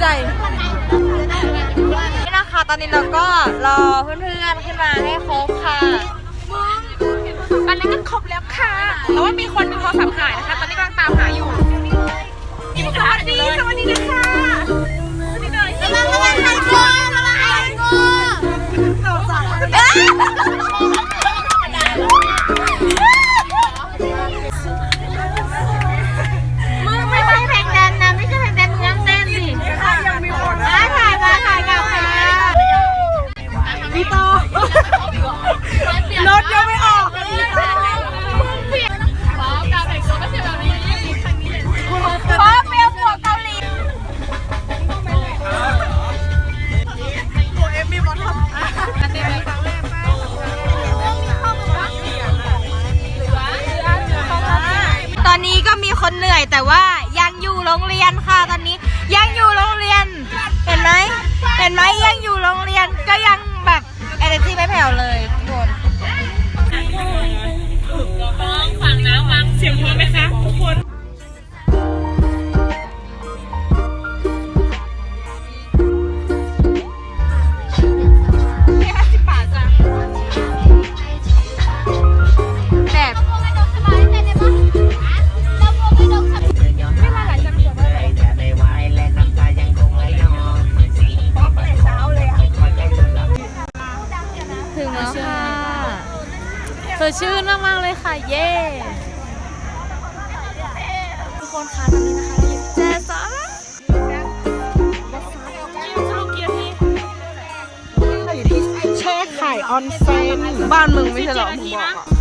ใจนี่นะคะ ตอนนี้เราก็รอเพื่อนๆขึ้นมาให้ครบค่ะตอนนี้ก็ครบแล้วค่ะแล้วว่ามีคนโทรศัพท์หายนะคะ ตอนนี้กำลังตามหาอยู่ ก็มีคนเหนื่อยแต่ว่ายังอยู่โรงเรียนค่ะตอนนี้ ยังอยู่โรงเรียน เห็นไหมเห็นไหมยังอยู่โรงเรียนก็ยังแบบเอเนจีไม่แผ่วเลยทุกคนฟังนะฟังเสียง เธอชื่นมากๆเลยค่ะ เย่ทุกคนคะตอนนี้นะคะเราอยู่แจซอนแช่ไข่ออนเซนบ้านมึงไม่ใช่หรอมึงบอกอะ